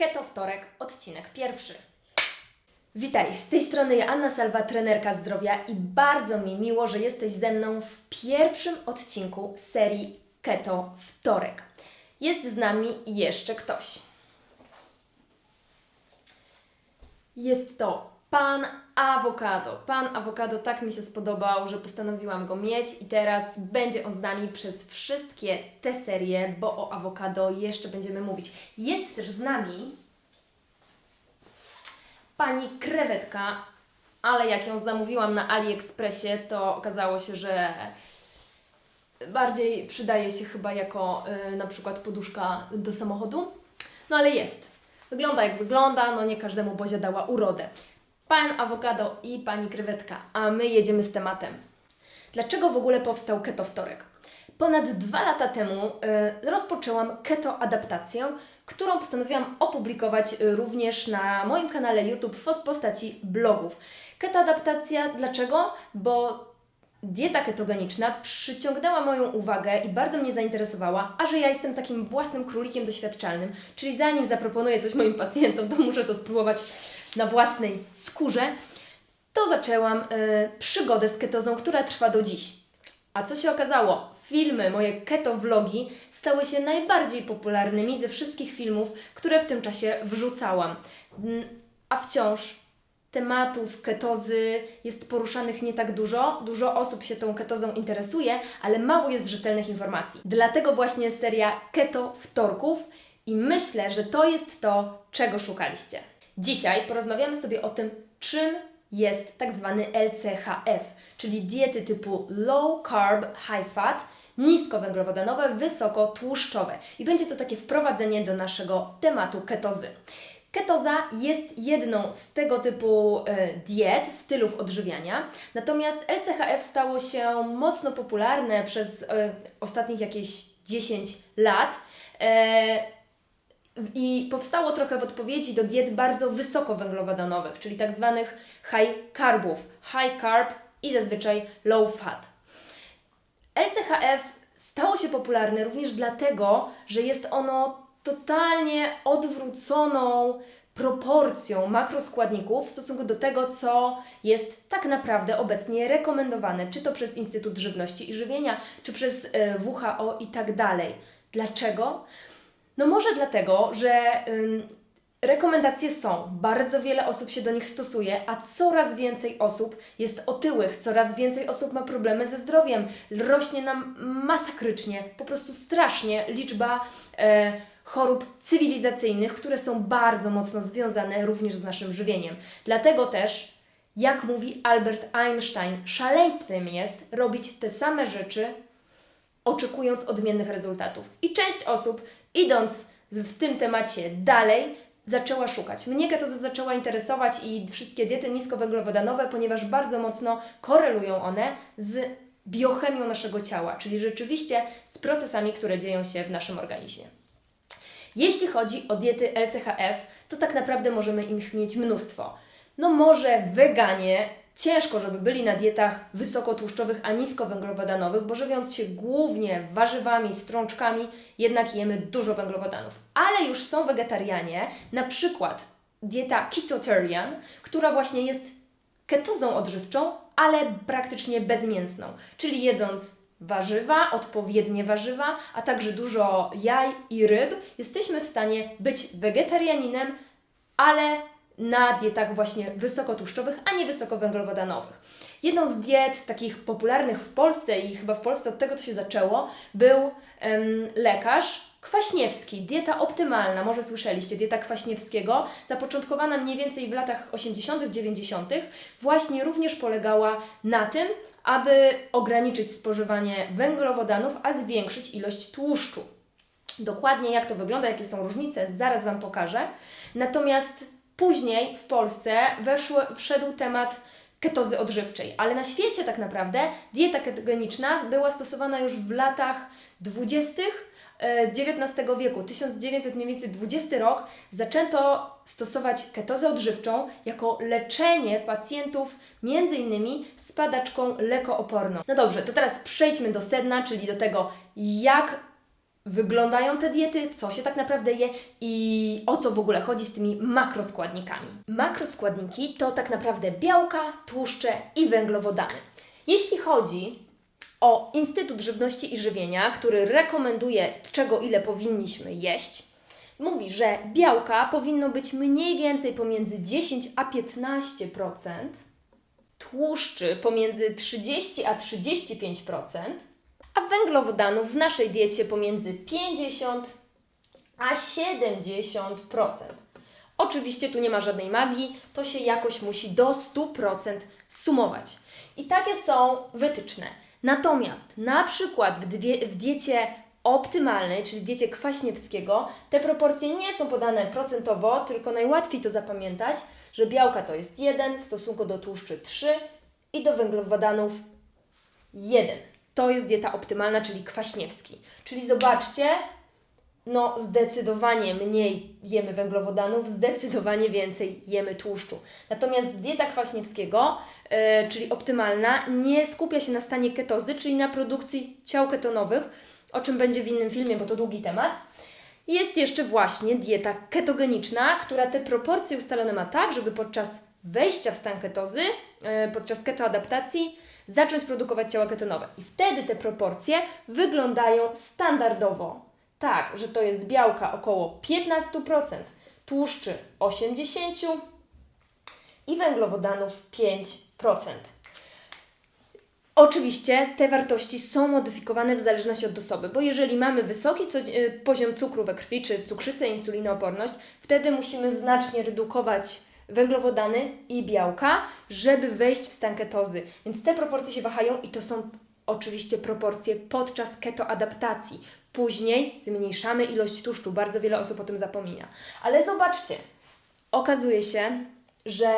Keto Wtorek, odcinek pierwszy. Witaj, z tej strony ja, Anna Salwa, trenerka zdrowia i bardzo mi miło, że jesteś ze mną w pierwszym odcinku serii Keto Wtorek. Jest z nami jeszcze ktoś. Jest to pan awokado. Pan awokado tak mi się spodobał, że postanowiłam go mieć i teraz będzie on z nami przez wszystkie te serie, bo o awokado jeszcze będziemy mówić. Jest też z nami pani krewetka, ale jak ją zamówiłam na AliExpressie, to okazało się, że bardziej przydaje się chyba jako y, na przykład poduszka do samochodu. No ale jest. Wygląda jak wygląda, no nie każdemu Bozia dała urodę. Pan awokado i pani krewetka, a my jedziemy z tematem. Dlaczego w ogóle powstał Keto Wtorek? Ponad dwa lata temu y, rozpoczęłam keto adaptację, którą postanowiłam opublikować y, również na moim kanale YouTube w postaci blogów. Keto adaptacja dlaczego? Bo dieta ketogeniczna przyciągnęła moją uwagę i bardzo mnie zainteresowała, a że ja jestem takim własnym królikiem doświadczalnym, czyli zanim zaproponuję coś moim pacjentom, to muszę to spróbować na własnej skórze, to zaczęłam y, przygodę z ketozą, która trwa do dziś. A co się okazało? Filmy, moje keto vlogi stały się najbardziej popularnymi ze wszystkich filmów, które w tym czasie wrzucałam. A wciąż tematów ketozy jest poruszanych nie tak dużo. Dużo osób się tą ketozą interesuje, ale mało jest rzetelnych informacji. Dlatego właśnie seria Keto Wtorków i myślę, że to jest to, czego szukaliście. Dzisiaj porozmawiamy sobie o tym, czym jest tak zwany LCHF, czyli diety typu low carb, high fat, niskowęglowodanowe, wysokotłuszczowe. I będzie to takie wprowadzenie do naszego tematu ketozy. Ketoza jest jedną z tego typu e, diet, stylów odżywiania, natomiast LCHF stało się mocno popularne przez e, ostatnich jakieś 10 lat. I powstało trochę w odpowiedzi do diet bardzo wysokowęglowodanowych, czyli tak zwanych high carbów, high carb i zazwyczaj low fat. LCHF stało się popularne również dlatego, że jest ono totalnie odwróconą proporcją makroskładników w stosunku do tego, co jest tak naprawdę obecnie rekomendowane, czy to przez Instytut Żywności i Żywienia, czy przez e, WHO i tak dalej. Dlaczego? No może dlatego, że ym, rekomendacje są, bardzo wiele osób się do nich stosuje, a coraz więcej osób jest otyłych, coraz więcej osób ma problemy ze zdrowiem, rośnie nam masakrycznie, po prostu strasznie liczba e, chorób cywilizacyjnych, które są bardzo mocno związane również z naszym żywieniem. Dlatego też, jak mówi Albert Einstein, szaleństwem jest robić te same rzeczy, oczekując odmiennych rezultatów. I część osób, idąc w tym temacie dalej, zaczęła szukać. Mnie ketoza zaczęła interesować i wszystkie diety niskowęglowodanowe, ponieważ bardzo mocno korelują one z biochemią naszego ciała, czyli rzeczywiście z procesami, które dzieją się w naszym organizmie. Jeśli chodzi o diety LCHF, to tak naprawdę możemy ich mieć mnóstwo. No może weganie ciężko, żeby byli na dietach wysokotłuszczowych, a niskowęglowodanowych, bo żywiąc się głównie warzywami, strączkami, jednak jemy dużo węglowodanów. Ale już są wegetarianie, na przykład dieta ketotarian, która właśnie jest ketozą odżywczą, ale praktycznie bezmięsną, czyli jedząc warzywa, odpowiednie warzywa, a także dużo jaj i ryb, jesteśmy w stanie być wegetarianinem, ale na dietach właśnie wysokotłuszczowych, a nie wysokowęglowodanowych. Jedną z diet takich popularnych w Polsce i chyba w Polsce od tego to się zaczęło, był em, lekarz Kwaśniewski, dieta optymalna, może słyszeliście, dieta Kwaśniewskiego, zapoczątkowana mniej więcej w latach 80., 90., właśnie również polegała na tym, aby ograniczyć spożywanie węglowodanów, a zwiększyć ilość tłuszczu. Dokładnie jak to wygląda, jakie są różnice, zaraz Wam pokażę. Natomiast później w Polsce weszło, wszedł temat ketozy odżywczej, ale na świecie tak naprawdę dieta ketogeniczna była stosowana już w latach 20. XIX wieku, 1900 mniej więcej 20 rok, zaczęto stosować ketozę odżywczą jako leczenie pacjentów innymi z padaczką lekooporną. No dobrze, to teraz przejdźmy do sedna, czyli do tego, jak wyglądają te diety, co się tak naprawdę je i o co w ogóle chodzi z tymi makroskładnikami. Makroskładniki to tak naprawdę białka, tłuszcze i węglowodany. Jeśli chodzi o Instytut Żywności i Żywienia, który rekomenduje, czego ile powinniśmy jeść, mówi, że białka powinno być mniej więcej pomiędzy 10 a 15%, tłuszczy pomiędzy 30 a 35%, a węglowodanów w naszej diecie pomiędzy 50 a 70%. Oczywiście tu nie ma żadnej magii, to się jakoś musi do 100% sumować. I takie są wytyczne. Natomiast na przykład w, dwie, w diecie optymalnej, czyli diecie Kwaśniewskiego, te proporcje nie są podane procentowo, tylko najłatwiej to zapamiętać, że białka to jest 1 w stosunku do tłuszczy 3 i do węglowodanów 1. To jest dieta optymalna, czyli kwaśniewski. Czyli zobaczcie, no zdecydowanie mniej jemy węglowodanów, zdecydowanie więcej jemy tłuszczu. Natomiast dieta kwaśniewskiego, yy, czyli optymalna, nie skupia się na stanie ketozy, czyli na produkcji ciał ketonowych, o czym będzie w innym filmie, bo to długi temat. Jest jeszcze właśnie dieta ketogeniczna, która te proporcje ustalone ma tak, żeby podczas wejścia w stan ketozy, yy, podczas ketoadaptacji, zacząć produkować ciała ketonowe. I wtedy te proporcje wyglądają standardowo. Tak, że to jest białka około 15%, tłuszczy 80% i węglowodanów 5%. Oczywiście te wartości są modyfikowane w zależności od osoby, bo jeżeli mamy wysoki poziom cukru we krwi, czy cukrzycę, insulinooporność, wtedy musimy znacznie redukować węglowodany i białka, żeby wejść w stan ketozy. Więc te proporcje się wahają i to są oczywiście proporcje podczas ketoadaptacji. Później zmniejszamy ilość tłuszczu, bardzo wiele osób o tym zapomina. Ale zobaczcie, okazuje się, że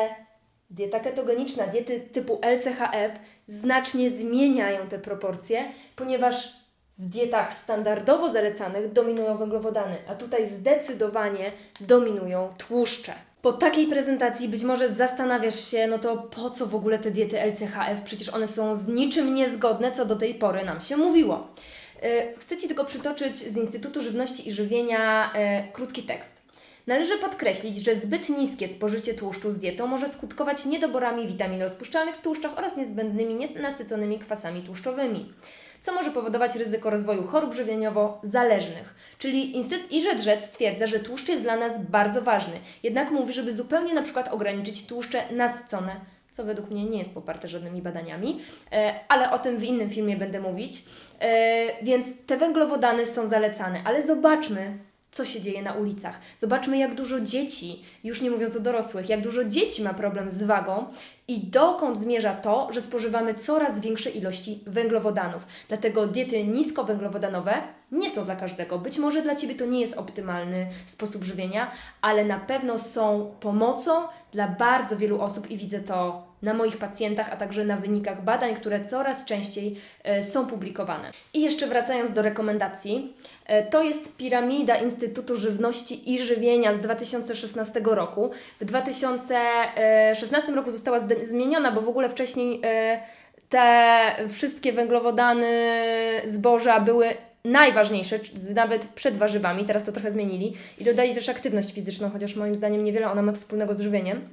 dieta ketogeniczna, diety typu LCHF znacznie zmieniają te proporcje, ponieważ w dietach standardowo zalecanych dominują węglowodany, a tutaj zdecydowanie dominują tłuszcze. Po takiej prezentacji być może zastanawiasz się, no to po co w ogóle te diety LCHF? Przecież one są z niczym niezgodne, co do tej pory nam się mówiło. E, chcę Ci tylko przytoczyć z Instytutu Żywności i Żywienia e, krótki tekst. Należy podkreślić, że zbyt niskie spożycie tłuszczu z dietą może skutkować niedoborami witamin rozpuszczalnych w tłuszczach oraz niezbędnymi nienasyconymi kwasami tłuszczowymi co może powodować ryzyko rozwoju chorób żywieniowo-zależnych. Czyli Instytut IŻEDŻET stwierdza, że tłuszcz jest dla nas bardzo ważny, jednak mówi, żeby zupełnie na przykład ograniczyć tłuszcze nasycone, co według mnie nie jest poparte żadnymi badaniami, e, ale o tym w innym filmie będę mówić. E, więc te węglowodany są zalecane, ale zobaczmy, co się dzieje na ulicach. Zobaczmy, jak dużo dzieci, już nie mówiąc o dorosłych, jak dużo dzieci ma problem z wagą i dokąd zmierza to, że spożywamy coraz większe ilości węglowodanów. Dlatego diety niskowęglowodanowe nie są dla każdego. Być może dla Ciebie to nie jest optymalny sposób żywienia, ale na pewno są pomocą dla bardzo wielu osób i widzę to na moich pacjentach, a także na wynikach badań, które coraz częściej e, są publikowane. I jeszcze wracając do rekomendacji, e, to jest piramida Instytutu Żywności i Żywienia z 2016 roku. W 2016 roku została zmieniona, bo w ogóle wcześniej e, te wszystkie węglowodany, zboża były najważniejsze, nawet przed warzywami, teraz to trochę zmienili i dodali też aktywność fizyczną, chociaż moim zdaniem niewiele ona ma wspólnego z żywieniem,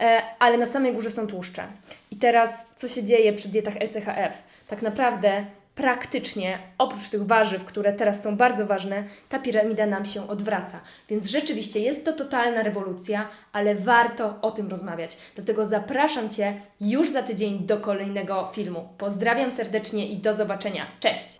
e, ale na samej górze są tłuszcze. I teraz co się dzieje przy dietach LCHF? Tak naprawdę praktycznie, oprócz tych warzyw, które teraz są bardzo ważne, ta piramida nam się odwraca. Więc rzeczywiście jest to totalna rewolucja, ale warto o tym rozmawiać. Dlatego zapraszam Cię już za tydzień do kolejnego filmu. Pozdrawiam serdecznie i do zobaczenia. Cześć!